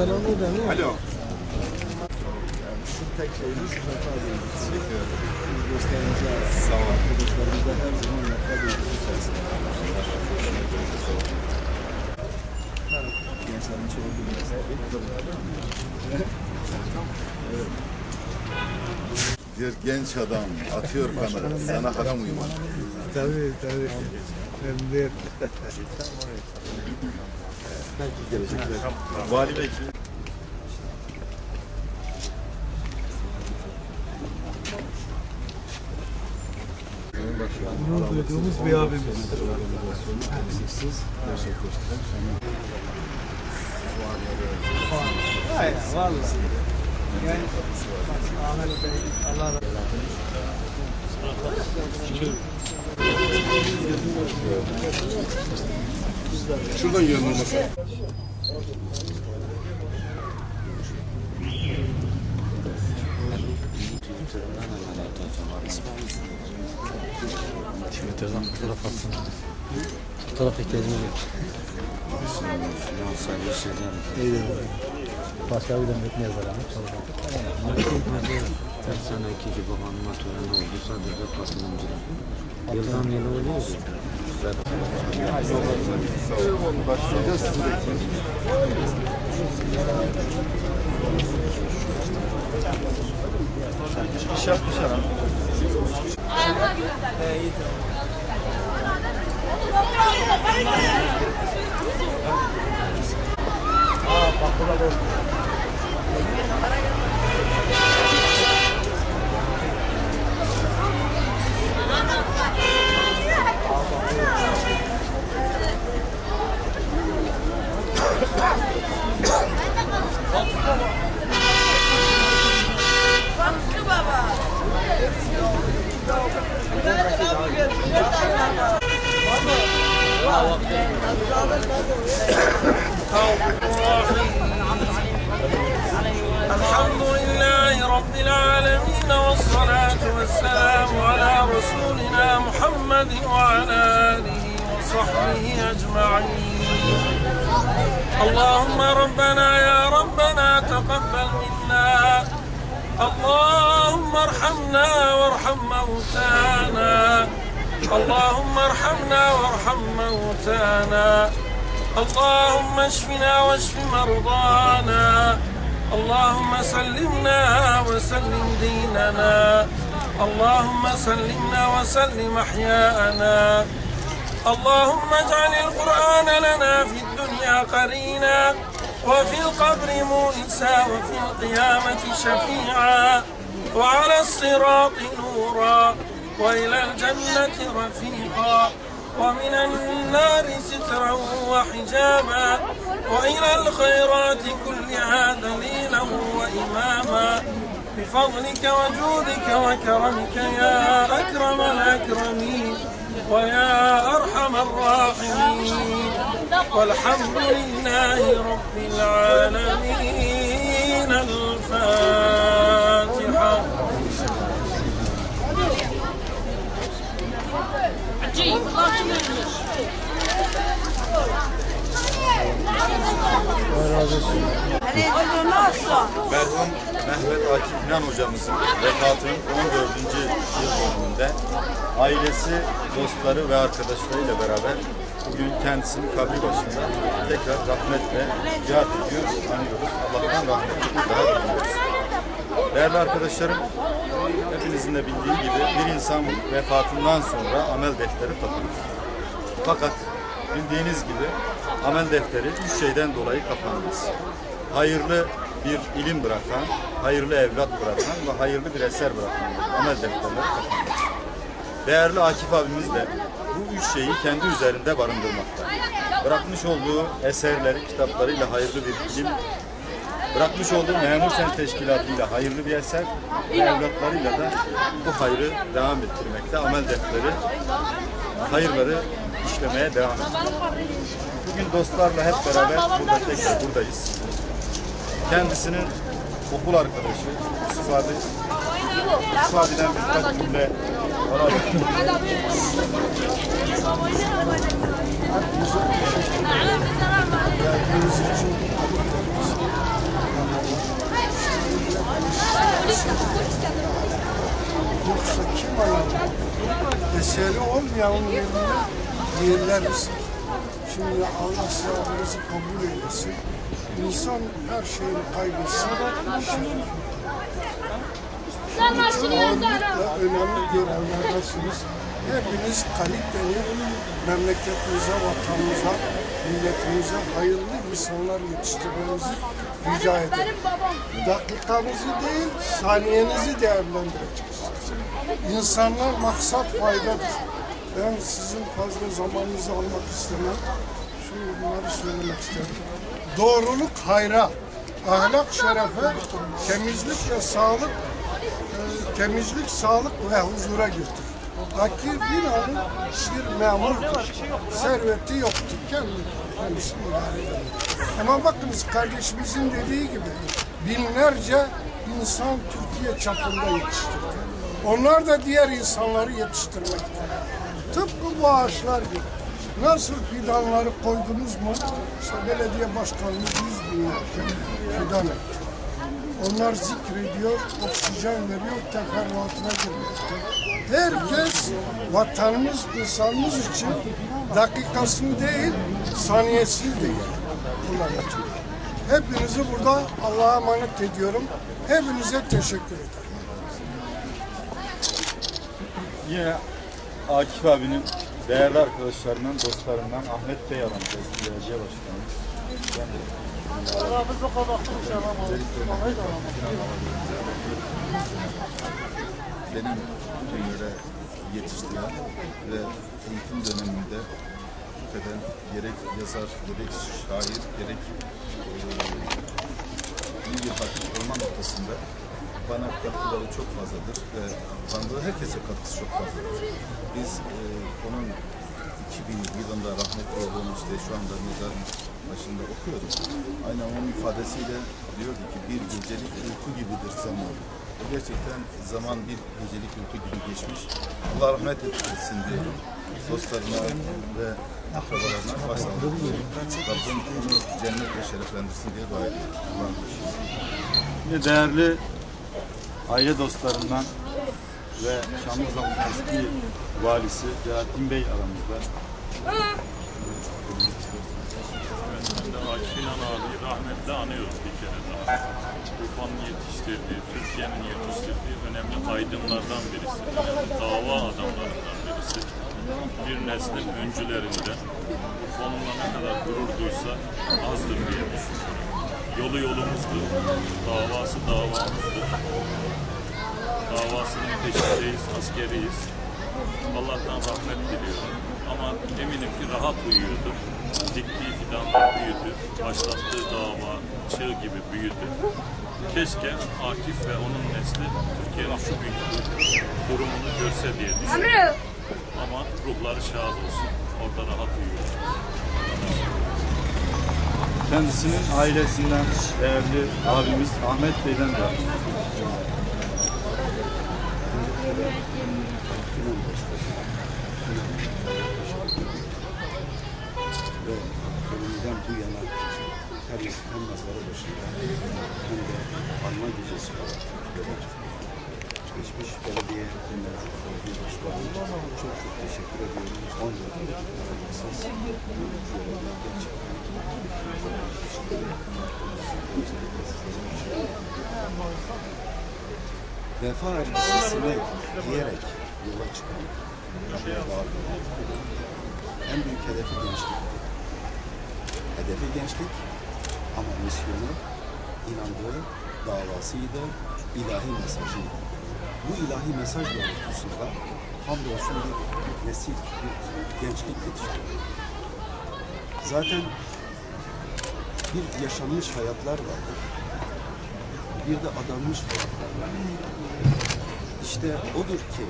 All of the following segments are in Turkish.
Olur değil mi? Alo. Şu tek şeyimiz vefa duygusu. Biz göstereceğiz. Sağ olun. Arkadaşlarımızla her zaman vefa duygusu içerisinde. Gençlerin çoğu bilmese. Bir genç adam atıyor kamera. Sana haram uyumak. Tabii tabii. Hem de Vali Bey. gurur duyduğumuz bir abimiz. Eksiksiz gerçekleştiren Aynen, mısın? Yani, Ahmet Bey, Allah razı olsun. Şuradan yiyelim olmasa. Twitter'dan fotoğraf atsın. Fotoğraf ihtiyacım yok. Demet ne yazar ama? Her seneki gibi anma töreni oldu sadece katılımcılar. Yıldan yıla oluyor ya. Başlayacağız sizi bekliyoruz. Dışarı محمد وعلى آله وصحبه أجمعين. اللهم ربنا يا ربنا تقبل منا. اللهم ارحمنا وارحم موتانا. اللهم ارحمنا وارحم موتانا. اللهم اشفنا واشف مرضانا. اللهم سلمنا وسلم ديننا. اللهم سلمنا وسلم أحياءنا. اللهم اجعل القرآن لنا في الدنيا قرينا وفي القبر مونسا وفي القيامة شفيعا وعلى الصراط نورا وإلى الجنة رفيقا ومن النار سترا وحجابا وإلى الخيرات كلها دليلا وإماما. بفضلك وجودك وكرمك يا أكرم الأكرمين ويا أرحم الراحمين. والحمد لله رب العالمين. الفاتحة Merhum Mehmet Akif İnan hocamızın vefatının 14. yıl dönümünde ailesi, dostları ve arkadaşlarıyla beraber bugün kendisini kabri başında tekrar rahmetle yad ediyor, anıyoruz. Allah'tan rahmetini daha diliyoruz. Değerli arkadaşlarım, hepinizin de bildiği gibi bir insan vefatından sonra amel defteri tapılır. Fakat bildiğiniz gibi amel defteri üç şeyden dolayı kapanmaz. Hayırlı bir ilim bırakan, hayırlı evlat bırakan ve hayırlı bir eser bırakan amel defterleri kapanmaz. Değerli Akif abimiz de bu üç şeyi kendi üzerinde barındırmakta. Bırakmış olduğu eserleri, kitaplarıyla hayırlı bir ilim, bırakmış olduğu memur sen teşkilatıyla hayırlı bir eser evlatlarıyla da bu hayrı devam ettirmekte. Amel defteri hayırları işlemeye devam ediyor. Bugün dostlarla hep beraber burada tekrar buradayız. Kendisinin okul arkadaşı Sıfadi. Sıfadi'den birkaç cümle alabilir. Geldiğiniz için Yoksa kim alır? Eseri olmayan yerleriz. Şimdi Allah sevabınızı kabul eylesin. İnsan her şeyini kaybetsin. Şeref. Ağırlıkla önemli görevlerdesiniz. Hepiniz kaliteli memleketimize, vatanımıza, milletimize hayırlı insanlar yetiştirmenizi rica ederim. Dakikanızı değil, saniyenizi değerlendireceksiniz. İnsanlar maksat faydadır. Ben sizin fazla zamanınızı almak istemem. Şimdi bunları söylemek isterim. Doğruluk hayra, ahlak şerefe, temizlik ve sağlık e, temizlik, sağlık ve huzura götürür. Fakir bir anın bir memurdur. Serveti yoktur. Kendi, kendisini idare eder. Ama bakınız kardeşimizin dediği gibi binlerce insan Türkiye çapında yetiştirdi. Onlar da diğer insanları yetiştirmekte. Tıpkı bu ağaçlar gibi. Nasıl fidanları koydunuz mu? İşte belediye başkanımız 100 bin fidan. Onlar zikrediyor, oksijen veriyor, teferruatına girmekte. Herkes vatanımız, insanımız için dakikasını değil, saniyesini değil kullanacak. Hepinizi burada Allah'a emanet ediyorum. Hepinize teşekkür ederim. Yine Akif abinin değerli arkadaşlarından, dostlarından Ahmet Bey aramızda eski belediye başkanımız. Ben de benim köylere yetiştiren ve eğitim döneminde hakikaten gerek yazar, gerek şair, gerek eee, iyi bir hatip olma noktasında bana katkıları çok fazladır ve tanıdığı herkese katkısı çok fazladır. Biz eee, onun 2000 yılında rahmetli olduğunu işte şu anda mezarın başında okuyoruz. Aynen onun ifadesiyle diyordu ki bir gecelik uyku gibidir zaman. Gerçekten zaman bir gecelik uyku gibi geçmiş. Allah rahmet etsin diyorum. Dostlarına ve akrabalarına başsağlığı diliyorum. Rabbim onu cennetle şereflendirsin diye dua ediyorum. Değerli aile dostlarından ve Şanlıurfa'nın eski valisi Celalettin Bey aramızda. Ben de Akif İnan abi rahmetle anıyoruz bir kere daha. Urfa'nın yetiştirdiği, Türkiye'nin yetiştirdiği önemli aydınlardan birisi, dava adamlarından birisi. Bir neslin öncülerinden Urfa onunla ne kadar gurur duysa azdır diye düşünüyorum. Yolu yolumuzdur, davası davamızdır. Davasının peşindeyiz, askeriyiz. Allah'tan rahmet diliyorum. Ama eminim ki rahat uyuyordur. Diktiği fidanlar büyüdü. Başlattığı dava çığ gibi büyüdü. Keşke Akif ve onun nesli Türkiye'nin şu günkü durumunu görse diye düşünüyorum. Ama ruhları şad olsun. Orada rahat uyuyor. Kendisinin ailesinden değerli abimiz Ahmet Bey'den de ölümden bu yana her hem mezarı başında hem de alma gecesi geçmiş belediye mevcut çok çok teşekkür ediyorum. 10 yıldır esas bu görevi gerçekten vefa elbisesini giyerek yola çıkan en büyük hedefi gençlik. Hedefi gençlik ama misyonu, inandığı davasıydı, ilahi mesajıydı. Bu ilahi mesaj doğrultusunda hamdolsun bir nesil, bir gençlik yetiştirdi. Zaten bir yaşanmış hayatlar vardır. Bir de adanmış hayatlar vardır. İşte odur ki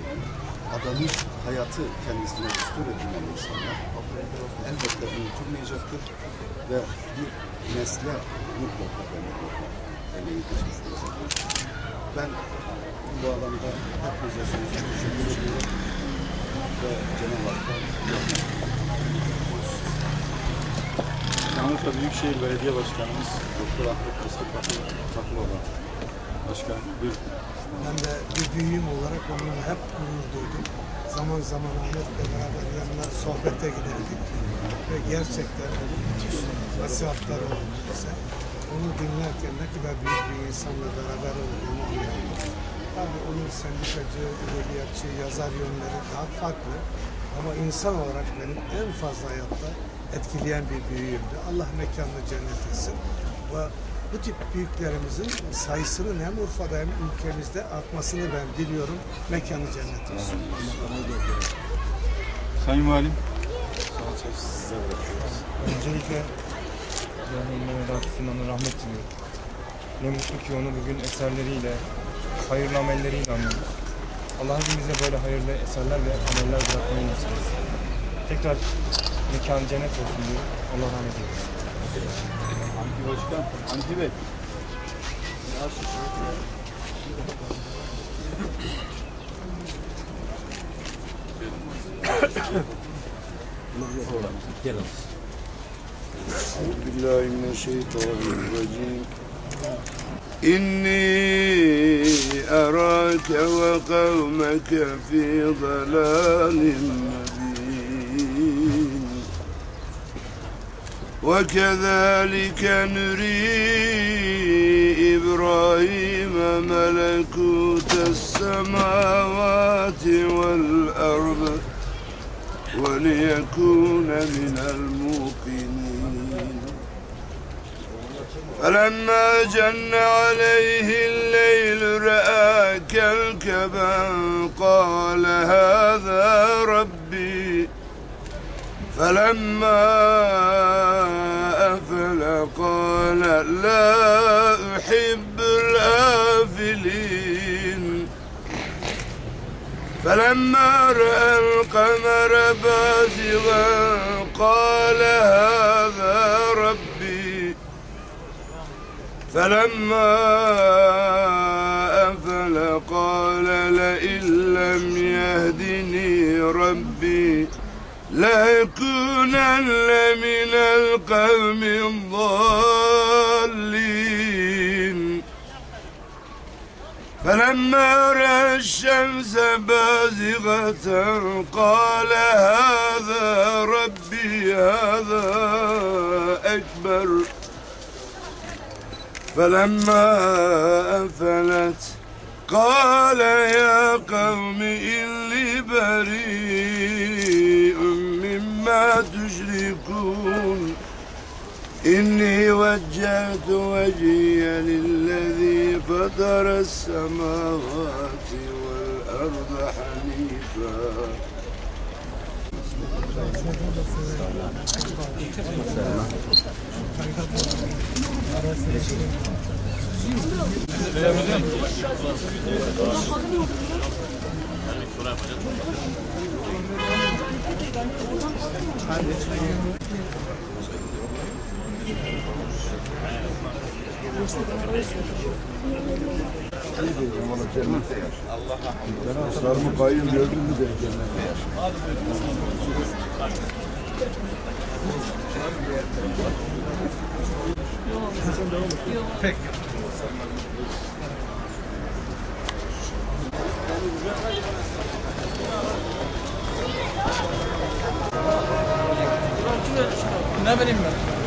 adanmış hayatı kendisine düstur edinen insanlar elbette unutulmayacaktır ve bir nesle mutlaka emeği geçmiş. Ben bu alanda hepinize sonsuz teşekkür. Ve Cenab-ı Hak'tan Şanlıurfa Büyükşehir Belediye Başkanımız Doktor Ahmet Mesut Takılova. Başkan buyurun. Ben de bir büyüğüm olarak onunla hep gurur duydum. Zaman zaman Ahmet'le beraber yanına sohbete giderdik. Ve gerçekten müthiş nasihatler oldu bize. Onu dinlerken ne kadar büyük bir insanla beraber olduğunu anladım. Tabii onun sendikacı, edebiyatçı, yazar yönleri daha farklı. Ama insan olarak benim en fazla hayatta etkileyen bir büyüğümdü. Allah mekanını cennet etsin. Ve bu tip büyüklerimizin sayısının hem Urfa'da hem ülkemizde artmasını ben diliyorum. Mekanı cennet olsun. Sayın Valim. Öncelikle Rahim Mehmet Akif İnan'ı rahmet diliyorum. Ne mutlu ki onu bugün eserleriyle, hayırlı amelleriyle anıyoruz. Allah hepimize böyle hayırlı eserler ve ameller bırakmayı nasip etsin. Tekrar mekan cennet olsun diyorum. Allah rahmet eylesin. Hamdi Başkan. Hamdi Bey. أعوذ بالله من الشيطان الرجيم إني أراك وقومك في ضلال مبين وكذلك نري إبراهيم ملكوت السماوات والأرض وليكون من الموقنين. فلما جن عليه الليل رأى كوكبا قال هذا فلما أفل قال لا أحب الآفلين. فلما رأى القمر بازغا قال هذا ربي. فلما أفل قال لئن لم يهدني ربي. لأكونن من القوم الضالين. فلما رأى الشمس بازغة قال هذا ربي هذا أكبر. فلما أفلت قال يا قوم إني بريء تشركون إني وجهت وجهي للذي فطر السماوات والأرض حنيفا. Dostlarımı kayın gördün mü de cennete yaşa. Ne bileyim ben.